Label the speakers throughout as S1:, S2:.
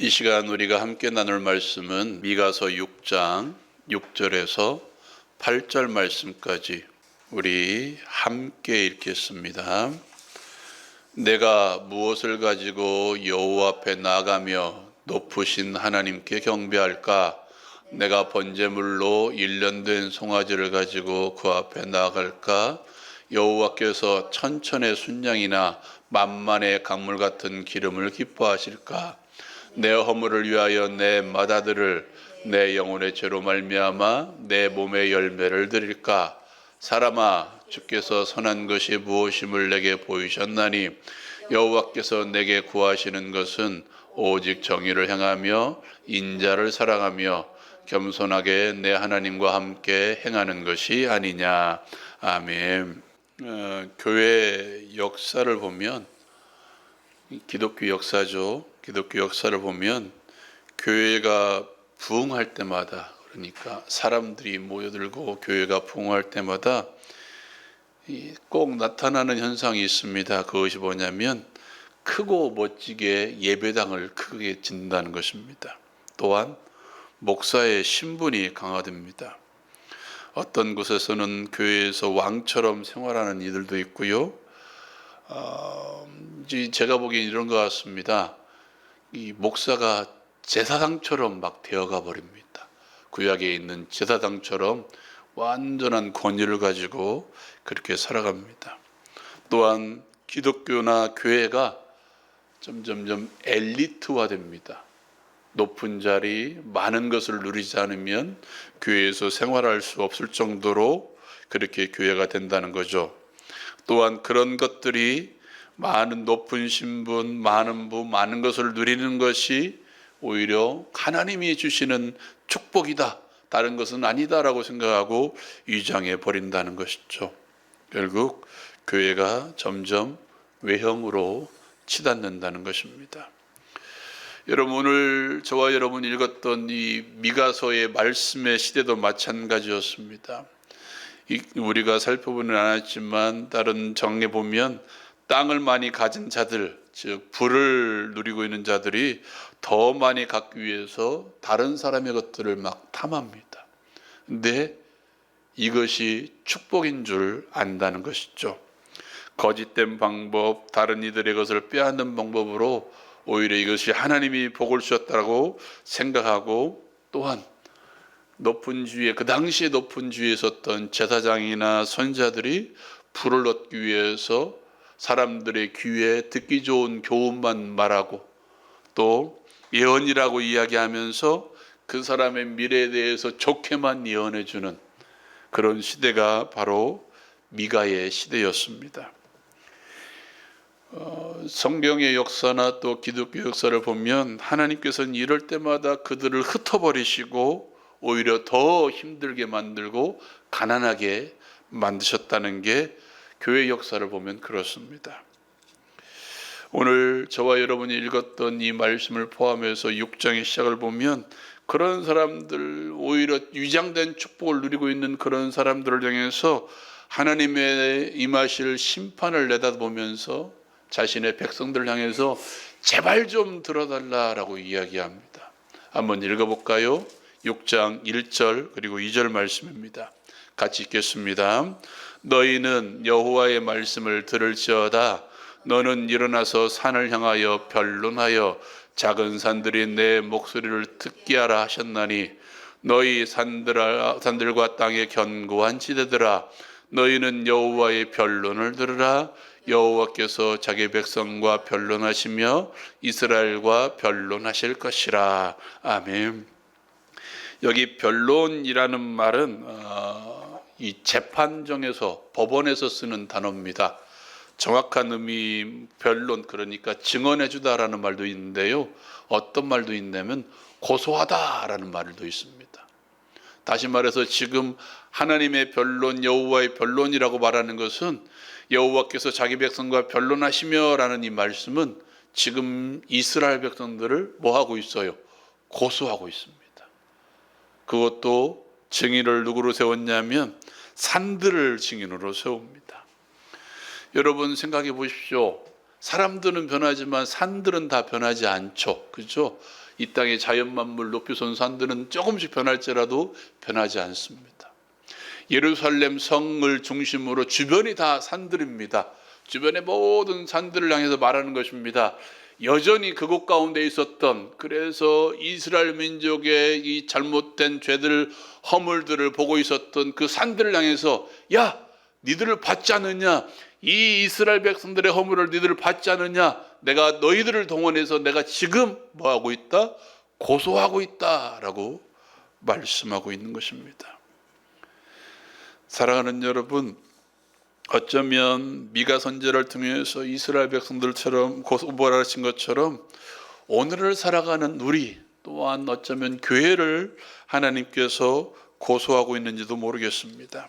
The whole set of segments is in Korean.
S1: 이 시간 우리가 함께 나눌 말씀은 미가서 6장 6절에서 8절 말씀까지 우리 함께 읽겠습니다. 내가 무엇을 가지고 여호와 앞에 나가며 높으신 하나님께 경배할까? 내가 번제물로 일년된 송아지를 가지고 그 앞에 나아갈까? 여호와께서 천천의 순양이나 만만의 강물 같은 기름을 기뻐하실까? 내 허물을 위하여 내 마다들을 내 영혼의 죄로 말미암아 내 몸의 열매를 드릴까? 사람아 주께서 선한 것이 무엇임을 내게 보이셨나니 여호와께서 내게 구하시는 것은 오직 정의를 행하며 인자를 사랑하며 겸손하게 내 하나님과 함께 행하는 것이 아니냐. 아멘. 어, 교회 역사를 보면 기독교 역사죠. 기독교 역사를 보면 교회가 부흥할 때마다 그러니까 사람들이 모여들고 교회가 부흥할 때마다 꼭 나타나는 현상이 있습니다. 그것이 뭐냐면 크고 멋지게 예배당을 크게 짓는다는 것입니다. 또한 목사의 신분이 강화됩니다. 어떤 곳에서는 교회에서 왕처럼 생활하는 이들도 있고요. 어, 제가 보기엔 이런 것 같습니다. 이 목사가 제사장처럼 막 되어가 버립니다. 구약에 있는 제사장처럼 완전한 권위를 가지고 그렇게 살아갑니다. 또한 기독교나 교회가 점점점 엘리트화 됩니다. 높은 자리, 많은 것을 누리지 않으면 교회에서 생활할 수 없을 정도로 그렇게 교회가 된다는 거죠. 또한 그런 것들이 많은 높은 신분, 많은 부, 많은 것을 누리는 것이 오히려 하나님이 주시는 축복이다. 다른 것은 아니다라고 생각하고 위장해 버린다는 것이죠. 결국 교회가 점점 외형으로 치닫는다는 것입니다. 여러분 오늘 저와 여러분 읽었던 이 미가서의 말씀의 시대도 마찬가지였습니다. 우리가 살펴보는 않았지만 다른 정에 보면 땅을 많이 가진 자들, 즉 부를 누리고 있는 자들이 더 많이 갖기 위해서 다른 사람의 것들을 막 탐합니다. 근데 이것이 축복인 줄 안다는 것이죠. 거짓된 방법, 다른 이들의 것을 빼앗는 방법으로 오히려 이것이 하나님이 복을 주셨다고 생각하고 또한 높은 주위에 그 당시에 높은 주위에 섰던 제사장이나 선자들이 불을 얻기 위해서 사람들의 귀에 듣기 좋은 교훈만 말하고 또 예언이라고 이야기하면서 그 사람의 미래에 대해서 좋게만 예언해 주는 그런 시대가 바로 미가의 시대였습니다. 어, 성경의 역사나 또 기독교 역사를 보면 하나님께서는 이럴 때마다 그들을 흩어버리시고 오히려 더 힘들게 만들고 가난하게 만드셨다는 게 교회 역사를 보면 그렇습니다. 오늘 저와 여러분이 읽었던 이 말씀을 포함해서 6장의 시작을 보면 그런 사람들 오히려 위장된 축복을 누리고 있는 그런 사람들을 향해서 하나님의 임하실 심판을 내다보면서 자신의 백성들을 향해서 제발 좀 들어달라라고 이야기합니다. 한번 읽어볼까요? 6장 1절 그리고 2절 말씀입니다. 같이 읽겠습니다. 너희는 여호와의 말씀을 들을지어다. 너는 일어나서 산을 향하여 변론하여 작은 산들이 내 목소리를 듣게 하라 하셨나니 너희 산들 산들과 땅의 견고한 지대들아 너희는 여호와의 변론을 들으라 여호와께서 자기 백성과 변론하시며 이스라엘과 변론하실 것이라 아멘. 여기 변론이라는 말은 어, 이 재판정에서 법원에서 쓰는 단어입니다. 정확한 의미 변론 그러니까 증언해 주다라는 말도 있는데요. 어떤 말도 있냐면 고소하다라는 말도 있습니다. 다시 말해서 지금 하나님의 변론 여호와의 변론이라고 말하는 것은 여호와께서 자기 백성과 변론하시며라는 이 말씀은 지금 이스라엘 백성들을 뭐 하고 있어요? 고소하고 있습니다. 그것도 증인을 누구로 세웠냐면 산들을 증인으로 세웁니다. 여러분 생각해 보십시오. 사람들은 변하지만 산들은 다 변하지 않죠. 그죠? 이 땅의 자연 만물 높이 선 산들은 조금씩 변할지라도 변하지 않습니다. 예루살렘 성을 중심으로 주변이 다 산들입니다. 주변의 모든 산들을 향해서 말하는 것입니다. 여전히 그곳 가운데 있었던 그래서 이스라엘 민족의 이 잘못된 죄들 허물들을 보고 있었던 그 산들을 향해서 야 니들을 받지 않느냐? 이 이스라엘 백성들의 허물을 니들을 받지 않느냐? 내가 너희들을 동원해서 내가 지금 뭐 하고 있다? 고소하고 있다라고 말씀하고 있는 것입니다. 사랑하는 여러분 어쩌면 미가 선제를 통해서 이스라엘 백성들처럼 고소벌하신 것처럼 오늘을 살아가는 우리 또한 어쩌면 교회를 하나님께서 고소하고 있는지도 모르겠습니다.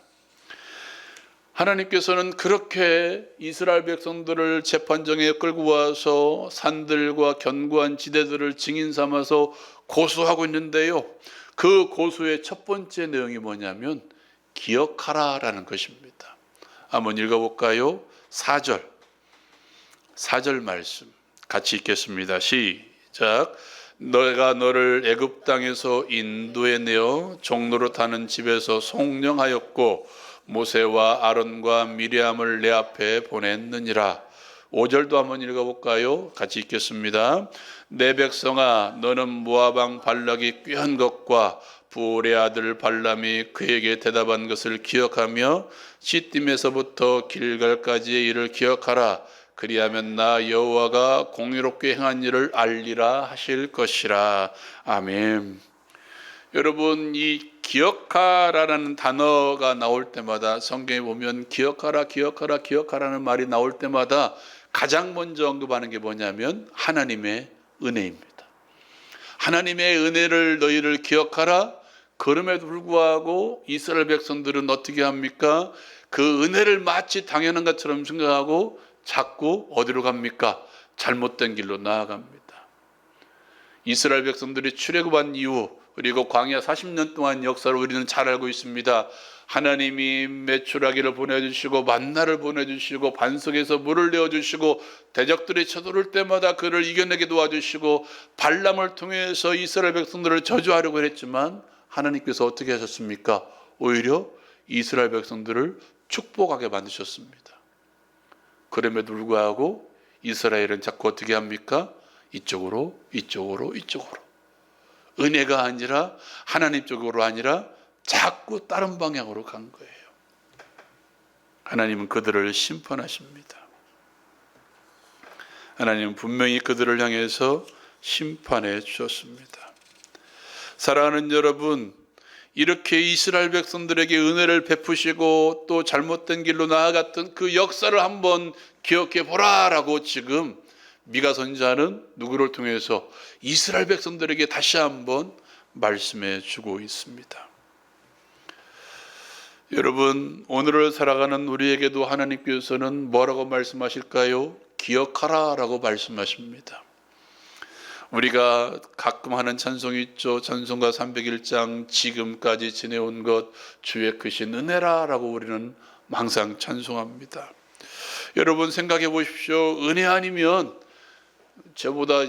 S1: 하나님께서는 그렇게 이스라엘 백성들을 재판정에 끌고 와서 산들과 견고한 지대들을 증인 삼아서 고소하고 있는데요. 그 고소의 첫 번째 내용이 뭐냐면 기억하라라는 것입니다. 한번 읽어볼까요? 4절. 4절 말씀. 같이 읽겠습니다. 시작. 너가 너를 애굽 땅에서 인도에 내어 종로로 타는 집에서 송령하였고 모세와 아론과 미리암을 내 앞에 보냈느니라. 5절도 한번 읽어볼까요? 같이 읽겠습니다. 내 백성아 너는 모아방 발락이 꾀한 것과 부올의 아들 발람이 그에게 대답한 것을 기억하며 시딤에서부터 길갈까지의 일을 기억하라. 그리하면 나 여호와가 공의롭게 행한 일을 알리라 하실 것이라. 아멘. 여러분 이 기억하라라는 단어가 나올 때마다 성경에 보면 기억하라 기억하라 기억하라는 말이 나올 때마다 가장 먼저 언급하는 게 뭐냐면 하나님의 은혜입니다. 하나님의 은혜를 너희를 기억하라. 그럼에도 불구하고 이스라엘 백성들은 어떻게 합니까? 그 은혜를 마치 당연한 것처럼 생각하고 자꾸 어디로 갑니까? 잘못된 길로 나아갑니다. 이스라엘 백성들이 출애굽한 이후 그리고 광야 40년 동안 역사를 우리는 잘 알고 있습니다. 하나님이 메추라기를 보내주시고 만나를 보내주시고 반석에서 물을 내어주시고 대적들이 쳐들을 때마다 그를 이겨내게 도와주시고 발람을 통해서 이스라엘 백성들을 저주하려고 했지만 하나님께서 어떻게 하셨습니까? 오히려 이스라엘 백성들을 축복하게 만드셨습니다. 그럼에도 불구하고 이스라엘은 자꾸 어떻게 합니까? 이쪽으로, 이쪽으로, 이쪽으로. 은혜가 아니라 하나님 쪽으로 아니라 자꾸 다른 방향으로 간 거예요. 하나님은 그들을 심판하십니다. 하나님은 분명히 그들을 향해서 심판해 주셨습니다. 사랑하는 여러분, 이렇게 이스라엘 백성들에게 은혜를 베푸시고 또 잘못된 길로 나아갔던 그 역사를 한번 기억해 보라라고 지금 미가 선지자는 누구를 통해서 이스라엘 백성들에게 다시 한번 말씀해 주고 있습니다. 여러분, 오늘을 살아가는 우리에게도 하나님께서는 뭐라고 말씀하실까요? 기억하라 라고 말씀하십니다. 우리가 가끔 하는 찬송이 있죠. 찬송가 301장 지금까지 지내온 것 주의 크신 은혜라라고 우리는 항상 찬송합니다. 여러분 생각해 보십시오. 은혜 아니면 저보다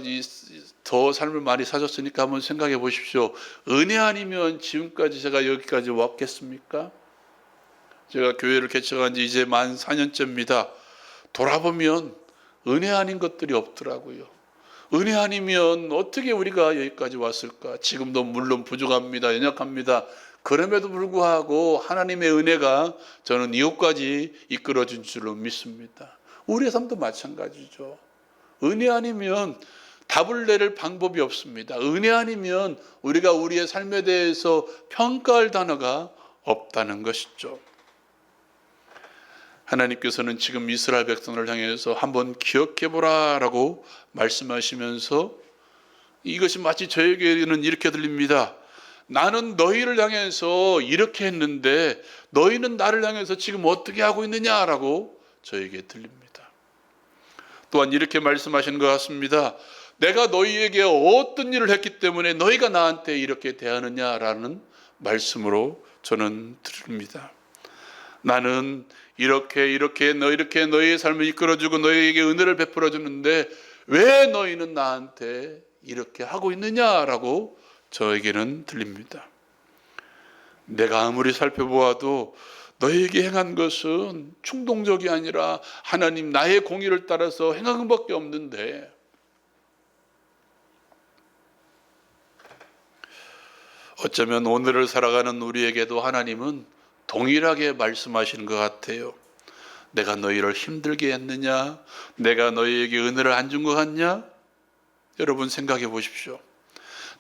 S1: 더 삶을 많이 사셨으니까 한번 생각해 보십시오. 은혜 아니면 지금까지 제가 여기까지 왔겠습니까? 제가 교회를 개척한 지 이제 만 4년째입니다. 돌아보면 은혜 아닌 것들이 없더라고요. 은혜 아니면 어떻게 우리가 여기까지 왔을까? 지금도 물론 부족합니다. 연약합니다. 그럼에도 불구하고 하나님의 은혜가 저는 이곳까지 이끌어 준 줄로 믿습니다. 우리의 삶도 마찬가지죠. 은혜 아니면 답을 내릴 방법이 없습니다. 은혜 아니면 우리가 우리의 삶에 대해서 평가할 단어가 없다는 것이죠. 하나님께서는 지금 이스라엘 백성을 향해서 한번 기억해 보라라고 말씀하시면서 이것이 마치 저에게는 이렇게 들립니다. 나는 너희를 향해서 이렇게 했는데 너희는 나를 향해서 지금 어떻게 하고 있느냐라고 저에게 들립니다. 또한 이렇게 말씀하시는 것 같습니다. 내가 너희에게 어떤 일을 했기 때문에 너희가 나한테 이렇게 대하느냐라는 말씀으로 저는 들립니다. 나는 이렇게 이렇게 너 이렇게 너희의 삶을 이끌어주고 너희에게 은혜를 베풀어 주는데 왜 너희는 나한테 이렇게 하고 있느냐라고 저에게는 들립니다. 내가 아무리 살펴보아도 너에게 행한 것은 충동적이 아니라 하나님 나의 공의를 따라서 행한 것밖에 없는데 어쩌면 오늘을 살아가는 우리에게도 하나님은 동일하게 말씀하시는 것 같아요. 내가 너희를 힘들게 했느냐? 내가 너희에게 은혜를 안 준 것 같냐? 여러분 생각해 보십시오.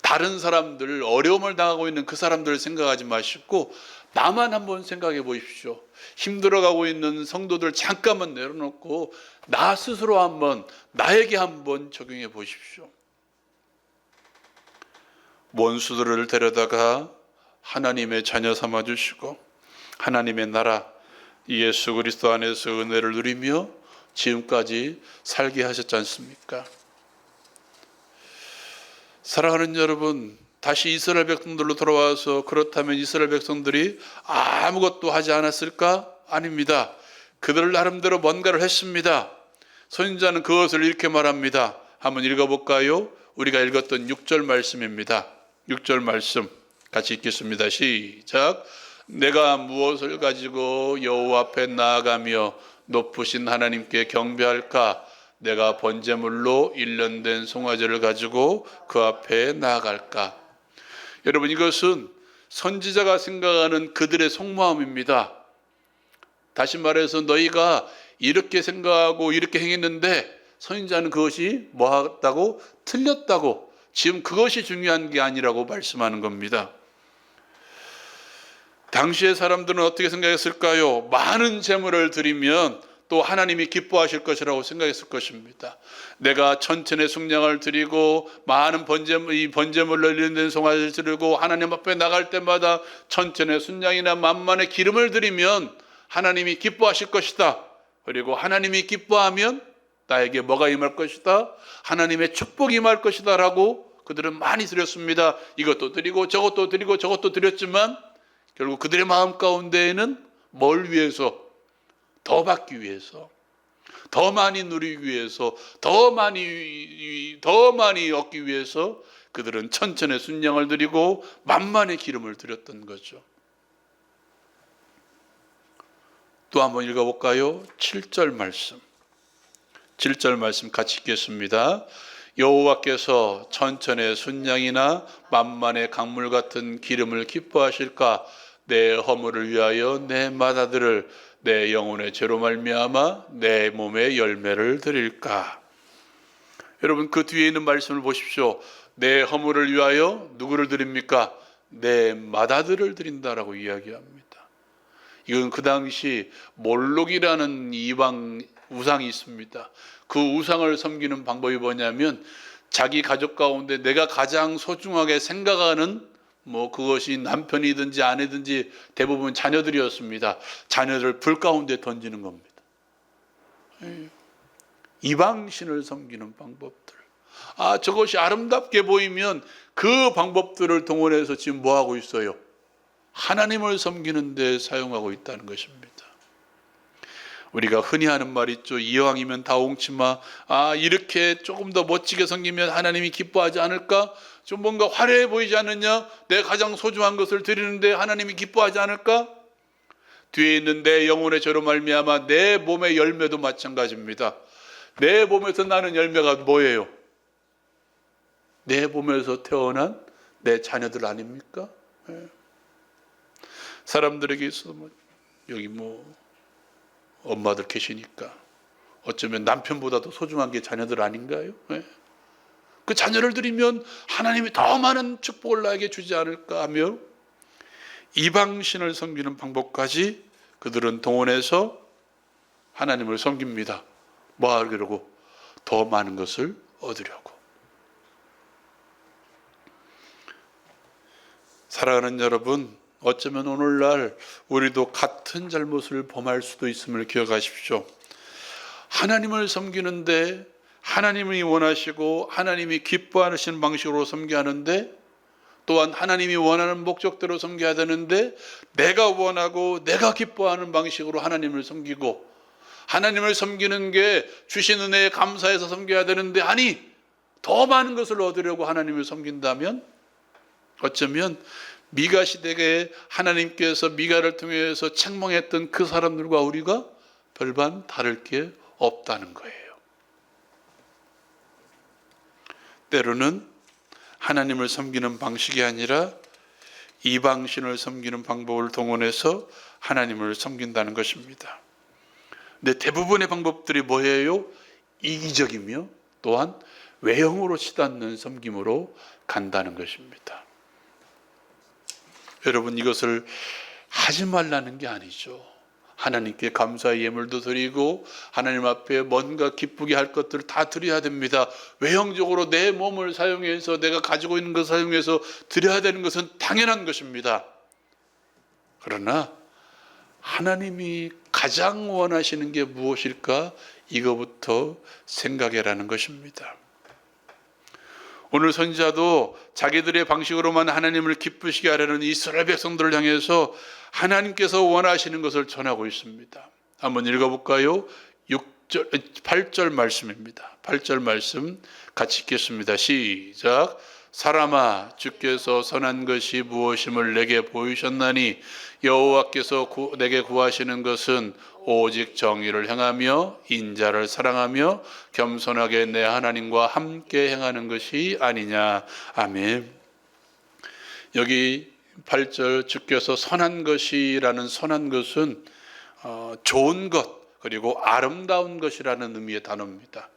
S1: 다른 사람들 어려움을 당하고 있는 그 사람들을 생각하지 마시고 나만 한번 생각해 보십시오. 힘들어가고 있는 성도들 잠깐만 내려놓고 나 스스로 한번 나에게 한번 적용해 보십시오. 원수들을 데려다가 하나님의 자녀 삼아 주시고 하나님의 나라 예수 그리스도 안에서 은혜를 누리며 지금까지 살게 하셨지 않습니까? 사랑하는 여러분, 다시 이스라엘 백성들로 돌아와서 그렇다면 이스라엘 백성들이 아무것도 하지 않았을까? 아닙니다. 그들 나름대로 뭔가를 했습니다. 선지자는 그것을 이렇게 말합니다. 한번 읽어볼까요? 우리가 읽었던 6절 말씀입니다. 6절 말씀 같이 읽겠습니다. 시작. 내가 무엇을 가지고 여호와 앞에 나아가며 높으신 하나님께 경배할까? 내가 번제물로 일련된 송아지를 가지고 그 앞에 나아갈까? 여러분 이것은 선지자가 생각하는 그들의 속마음입니다. 다시 말해서 너희가 이렇게 생각하고 이렇게 행했는데 선지자는 그것이 뭐하다고 틀렸다고 지금 그것이 중요한 게 아니라고 말씀하는 겁니다. 당시의 사람들은 어떻게 생각했을까요? 많은 재물을 드리면 또 하나님이 기뻐하실 것이라고 생각했을 것입니다. 내가 천천의 숙량을 드리고 많은 번제물 이 번제물로 일련된 송아지를 드리고 하나님 앞에 나갈 때마다 천천의 순양이나 만만의 기름을 드리면 하나님이 기뻐하실 것이다. 그리고 하나님이 기뻐하면 나에게 뭐가 임할 것이다. 하나님의 축복이 임할 것이다라고 그들은 많이 드렸습니다. 이것도 드리고 저것도 드리고 저것도 드렸지만 결국 그들의 마음 가운데에는 뭘 위해서 더 받기 위해서 더 많이 누리기 위해서 더 많이 더 많이 얻기 위해서 그들은 천천의 순양을 드리고 만만의 기름을 드렸던 거죠. 또 한번 읽어볼까요? 7절 말씀. 7절 말씀 같이 읽겠습니다. 여호와께서 천천의 순양이나 만만의 강물 같은 기름을 기뻐하실까? 내 허물을 위하여 내 마다들을 내 영혼의 죄로 말미암아 내 몸의 열매를 드릴까? 여러분 그 뒤에 있는 말씀을 보십시오. 내 허물을 위하여 누구를 드립니까? 내 마다들을 드린다라고 이야기합니다. 이건 그 당시 몰록이라는 이방 우상이 있습니다. 그 우상을 섬기는 방법이 뭐냐면 자기 가족 가운데 내가 가장 소중하게 생각하는 뭐 그것이 남편이든지 아내든지 대부분 자녀들이었습니다. 자녀들 불 가운데 던지는 겁니다. 예. 이방신을 섬기는 방법들. 아, 저것이 아름답게 보이면 그 방법들을 동원해서 지금 뭐 하고 있어요? 하나님을 섬기는 데 사용하고 있다는 것입니다. 우리가 흔히 하는 말 있죠. 이왕이면 다 옹치마. 아, 이렇게 조금 더 멋지게 섬기면 하나님이 기뻐하지 않을까? 좀 뭔가 화려해 보이지 않느냐? 내 가장 소중한 것을 드리는데 하나님이 기뻐하지 않을까? 뒤에 있는 내 영혼의 저로 말미암아 내 몸의 열매도 마찬가지입니다. 내 몸에서 나는 열매가 뭐예요? 내 몸에서 태어난 내 자녀들 아닙니까? 예. 사람들에게 있어 뭐 여기 뭐 엄마들 계시니까 어쩌면 남편보다도 소중한 게 자녀들 아닌가요? 예. 그 자녀를 드리면 하나님이 더 많은 축복을 나에게 주지 않을까 하며 이방신을 섬기는 방법까지 그들은 동원해서 하나님을 섬깁니다. 뭐 하려고? 더 많은 것을 얻으려고. 사랑하는 여러분, 어쩌면 오늘날 우리도 같은 잘못을 범할 수도 있음을 기억하십시오. 하나님을 섬기는데 하나님이 원하시고 하나님이 기뻐하시는 방식으로 섬겨하는데 또한 하나님이 원하는 목적대로 섬겨야 되는데 내가 원하고 내가 기뻐하는 방식으로 하나님을 섬기고 하나님을 섬기는 게 주신 은혜에 감사해서 섬겨야 되는데 아니 더 많은 것을 얻으려고 하나님을 섬긴다면 어쩌면 미가 시대에 하나님께서 미가를 통해서 책망했던 그 사람들과 우리가 별반 다를 게 없다는 거예요. 때로는 하나님을 섬기는 방식이 아니라 이방신을 섬기는 방법을 동원해서 하나님을 섬긴다는 것입니다. 근데 대부분의 방법들이 뭐예요? 이기적이며 또한 외형으로 치닫는 섬김으로 간다는 것입니다. 여러분 이것을 하지 말라는 게 아니죠. 하나님께 감사의 예물도 드리고 하나님 앞에 뭔가 기쁘게 할 것들을 다 드려야 됩니다. 외형적으로 내 몸을 사용해서 내가 가지고 있는 것을 사용해서 드려야 되는 것은 당연한 것입니다. 그러나 하나님이 가장 원하시는 게 무엇일까? 이거부터 생각해라는 것입니다. 오늘 선지자도 자기들의 방식으로만 하나님을 기쁘시게 하려는 이스라엘 백성들을 향해서 하나님께서 원하시는 것을 전하고 있습니다. 한번 읽어볼까요? 6절, 8절 말씀입니다. 8절 말씀 같이 읽겠습니다. 시작. 사람아 주께서 선한 것이 무엇임을 내게 보이셨나니 여호와께서 구, 내게 구하시는 것은 오직 정의를 행하며 인자를 사랑하며 겸손하게 내 하나님과 함께 행하는 것이 아니냐. 아멘. 여기 8절 주께서 선한 것이라는 선한 것은 어, 좋은 것 그리고 아름다운 것이라는 의미의 단어입니다.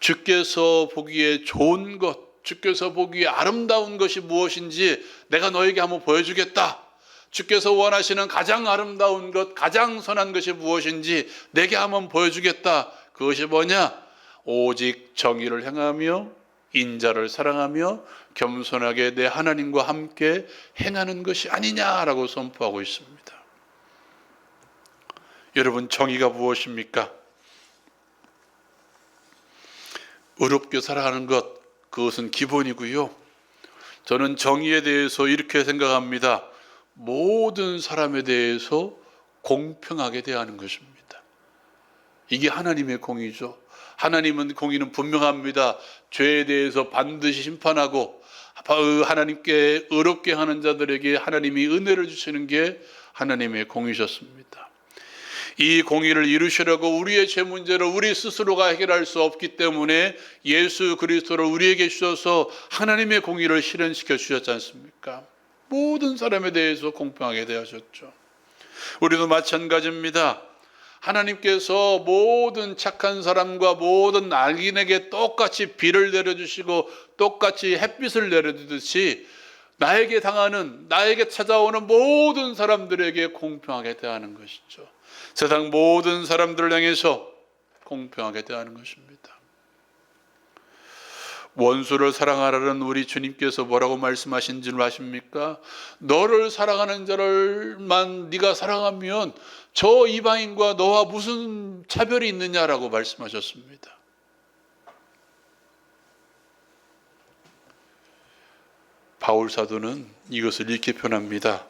S1: 주께서 보기에 좋은 것 주께서 보기에 아름다운 것이 무엇인지 내가 너에게 한번 보여주겠다. 주께서 원하시는 가장 아름다운 것, 가장 선한 것이 무엇인지 내게 한번 보여주겠다. 그것이 뭐냐? 오직 정의를 행하며 인자를 사랑하며 겸손하게 내 하나님과 함께 행하는 것이 아니냐라고 선포하고 있습니다. 여러분, 정의가 무엇입니까? 의롭게 살아가는 것, 그것은 기본이고요. 저는 정의에 대해서 이렇게 생각합니다. 모든 사람에 대해서 공평하게 대하는 것입니다. 이게 하나님의 공의죠. 하나님은 공의는 분명합니다. 죄에 대해서 반드시 심판하고 하나님께 의롭게 하는 자들에게 하나님이 은혜를 주시는 게 하나님의 공의셨습니다. 이 공의를 이루시려고 우리의 죄 문제를 우리 스스로가 해결할 수 없기 때문에 예수 그리스도를 우리에게 주셔서 하나님의 공의를 실현시켜 주셨지 않습니까? 모든 사람에 대해서 공평하게 대하셨죠. 우리도 마찬가지입니다. 하나님께서 모든 착한 사람과 모든 악인에게 똑같이 비를 내려주시고 똑같이 햇빛을 내려주듯이 나에게 당하는 나에게 찾아오는 모든 사람들에게 공평하게 대하는 것이죠. 세상 모든 사람들을 향해서 공평하게 대하는 것입니다. 원수를 사랑하라는 우리 주님께서 뭐라고 말씀하신 줄 아십니까? 너를 사랑하는 자를만 네가 사랑하면 저 이방인과 너와 무슨 차별이 있느냐라고 말씀하셨습니다. 바울 사도는 이것을 이렇게 표현합니다.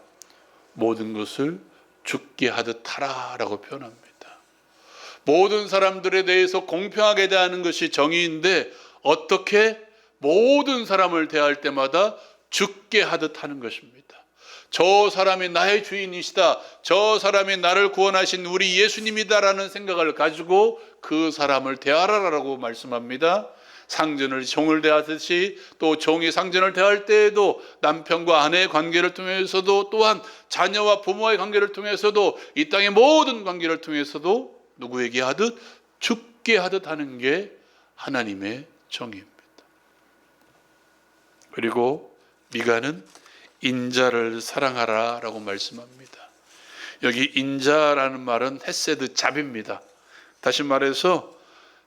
S1: 모든 것을 죽게 하듯 하라라고 표현합니다. 모든 사람들에 대해서 공평하게 대하는 것이 정의인데 어떻게 모든 사람을 대할 때마다 죽게 하듯 하는 것입니다. 저 사람이 나의 주인이시다. 저 사람이 나를 구원하신 우리 예수님이다라는 생각을 가지고 그 사람을 대하라라고 말씀합니다. 상전을 종을 대하듯이 또 종이 상전을 대할 때에도 남편과 아내의 관계를 통해서도 또한 자녀와 부모의 관계를 통해서도 이 땅의 모든 관계를 통해서도 누구에게 하듯 죽게 하듯 하는 게 하나님의 정의입니다. 그리고 미가는 인자를 사랑하라 라고 말씀합니다. 여기 인자라는 말은 헤세드 자비입니다. 다시 말해서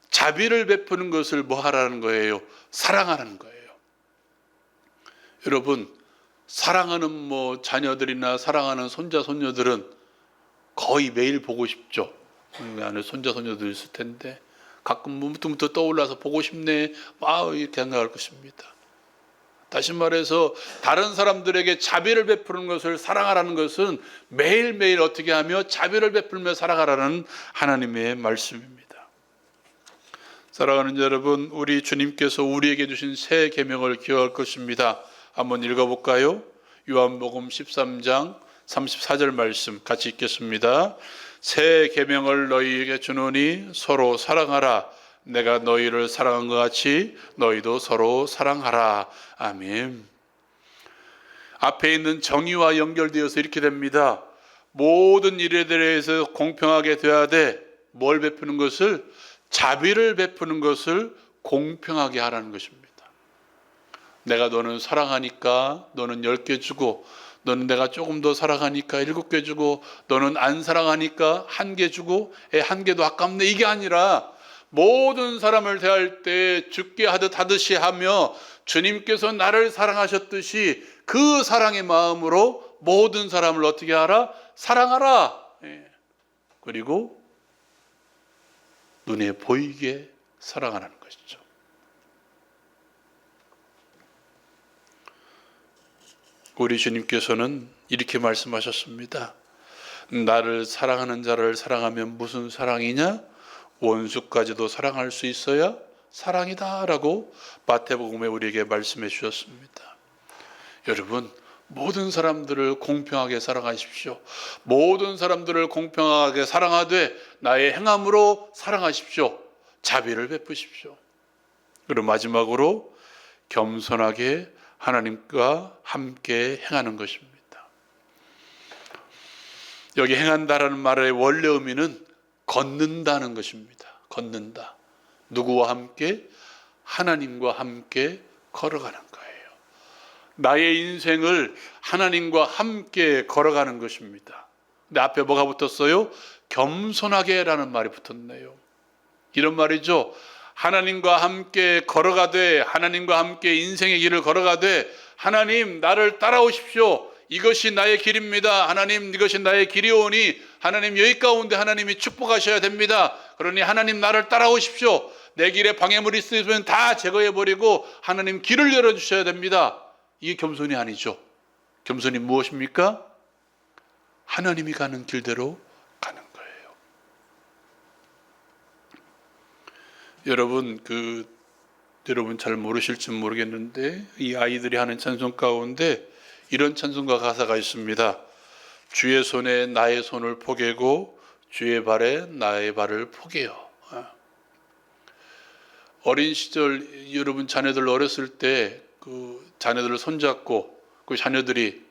S1: 자비를 베푸는 것을 뭐 하라는 거예요? 사랑하라는 거예요. 여러분, 사랑하는 뭐 자녀들이나 사랑하는 손자 손녀들은 거의 매일 보고 싶죠. 우리 안에 손자 손녀들 있을 텐데 가끔 문득문득 떠올라서 보고 싶네. 막 이렇게 생각할 것입니다. 다시 말해서 다른 사람들에게 자비를 베푸는 것을 사랑하라는 것은 매일매일 어떻게 하며 자비를 베풀며 살아가라는 하나님의 말씀입니다. 사랑하는 여러분, 우리 주님께서 우리에게 주신 새 계명을 기억할 것입니다. 한번 읽어 볼까요? 요한복음 13장 34절 말씀 같이 읽겠습니다. 새 계명을 너희에게 주노니 서로 사랑하라. 내가 너희를 사랑한 것 같이 너희도 서로 사랑하라. 아멘. 앞에 있는 정의와 연결되어서 이렇게 됩니다. 모든 일에 대해서 공평하게 돼야 돼. 뭘 베푸는 것을 자비를 베푸는 것을 공평하게 하라는 것입니다. 내가 너는 사랑하니까 너는 열개 주고 너는 내가 조금 더 사랑하니까 일곱 개 주고 너는 안 사랑하니까 한 개 주고 한 개도 아깝네 이게 아니라 모든 사람을 대할 때 죽게 하듯 하듯이 하며 주님께서 나를 사랑하셨듯이 그 사랑의 마음으로 모든 사람을 어떻게 하라? 사랑하라. 예. 그리고 눈에 보이게 사랑하라는 것이죠. 우리 주님께서는 이렇게 말씀하셨습니다. 나를 사랑하는 자를 사랑하면 무슨 사랑이냐? 원수까지도 사랑할 수 있어야 사랑이다라고 마태복음에 우리에게 말씀해 주셨습니다. 여러분, 모든 사람들을 공평하게 사랑하십시오. 모든 사람들을 공평하게 사랑하되 나의 행함으로 사랑하십시오. 자비를 베푸십시오. 그리고 마지막으로 겸손하게 하나님과 함께 행하는 것입니다. 여기 행한다라는 말의 원래 의미는 걷는다는 것입니다. 걷는다. 누구와 함께? 하나님과 함께 걸어가는 거예요. 나의 인생을 하나님과 함께 걸어가는 것입니다. 근데 앞에 뭐가 붙었어요? 겸손하게라는 말이 붙었네요. 이런 말이죠. 하나님과 함께 걸어가되 하나님과 함께 인생의 길을 걸어가되 하나님 나를 따라오십시오. 이것이 나의 길입니다. 하나님 이것이 나의 길이오니 하나님 여기 가운데 하나님이 축복하셔야 됩니다. 그러니 하나님 나를 따라오십시오. 내 길에 방해물이 있으면 다 제거해 버리고 하나님 길을 열어 주셔야 됩니다. 이게 겸손이 아니죠. 겸손이 무엇입니까? 하나님이 가는 길대로 가는 거예요. 여러분 그 여러분 잘 모르실지 모르겠는데 이 아이들이 하는 찬송 가운데 이런 찬송가 가사가 있습니다. 주의 손에 나의 손을 포개고 주의 발에 나의 발을 포개요. 어린 시절 여러분 자녀들 어렸을 때 그 자녀들을 손잡고 그 자녀들이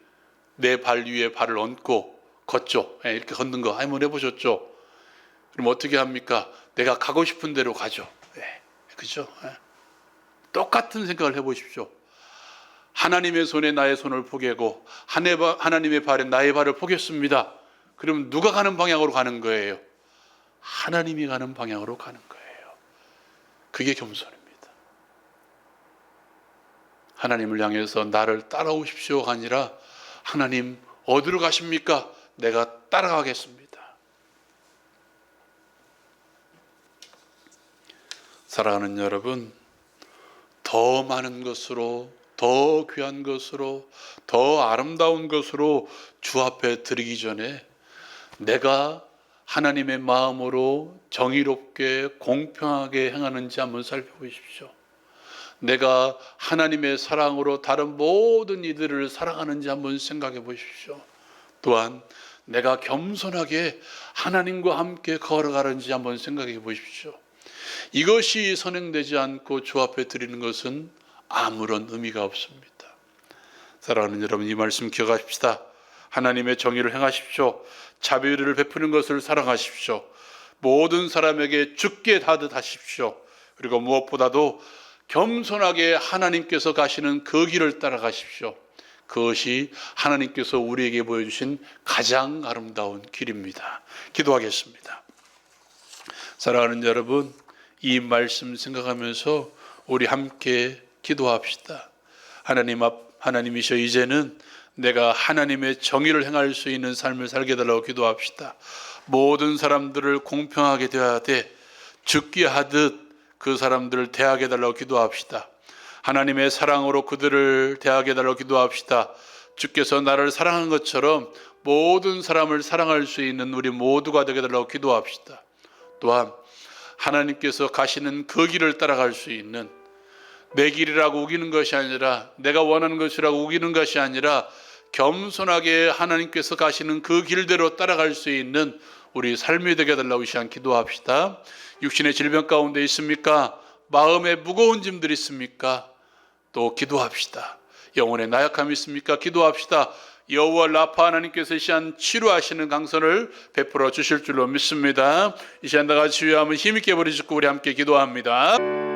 S1: 내 발 위에 발을 얹고 걷죠. 예, 이렇게 걷는 거 한번 해보셨죠? 그럼 어떻게 합니까? 내가 가고 싶은 대로 가죠. 예, 그죠? 예. 똑같은 생각을 해보십시오. 하나님의 손에 나의 손을 포개고 하나님의 발에 나의 발을 포겠습니다. 그럼 누가 가는 방향으로 가는 거예요? 하나님이 가는 방향으로 가는 거예요. 그게 겸손입니다. 하나님을 향해서 나를 따라오십시오가 아니라 하나님 어디로 가십니까? 내가 따라가겠습니다. 사랑하는 여러분, 더 많은 것으로, 더 귀한 것으로, 더 아름다운 것으로 주 앞에 드리기 전에 내가 하나님의 마음으로 정의롭게 공평하게 행하는지 한번 살펴보십시오. 내가 하나님의 사랑으로 다른 모든 이들을 사랑하는지 한번 생각해 보십시오. 또한 내가 겸손하게 하나님과 함께 걸어가는지 한번 생각해 보십시오. 이것이 선행되지 않고 주 앞에 드리는 것은 아무런 의미가 없습니다. 사랑하는 여러분, 이 말씀 기억하십시다. 하나님의 정의를 행하십시오. 자비를 베푸는 것을 사랑하십시오. 모든 사람에게 죽게 하듯 하십시오. 그리고 무엇보다도 겸손하게 하나님께서 가시는 그 길을 따라가십시오. 그것이 하나님께서 우리에게 보여주신 가장 아름다운 길입니다. 기도하겠습니다. 사랑하는 여러분, 이 말씀 생각하면서 우리 함께 기도합시다. 하나님 앞, 하나님이셔 이제는 내가 하나님의 정의를 행할 수 있는 삶을 살게 달라고 기도합시다. 모든 사람들을 공평하게 대해야 돼. 죽게 하듯 그 사람들을 대하게 달라고 기도합시다. 하나님의 사랑으로 그들을 대하게 달라고 기도합시다. 주께서 나를 사랑한 것처럼 모든 사람을 사랑할 수 있는 우리 모두가 되게 달라고 기도합시다. 또한 하나님께서 가시는 그 길을 따라갈 수 있는 내 길이라고 우기는 것이 아니라 내가 원하는 것이라고 우기는 것이 아니라 겸손하게 하나님께서 가시는 그 길대로 따라갈 수 있는 우리 삶이 되게 달라고 이 시간 기도합시다. 육신의 질병 가운데 있습니까? 마음에 무거운 짐들 있습니까? 또 기도합시다. 영혼의 나약함이 있습니까? 기도합시다. 여호와 라파 하나님께서 이 시간 치료하시는 강선을 베풀어 주실 줄로 믿습니다. 이 시간 다 같이 위하면 힘있게 버리시고 우리 함께 기도합니다.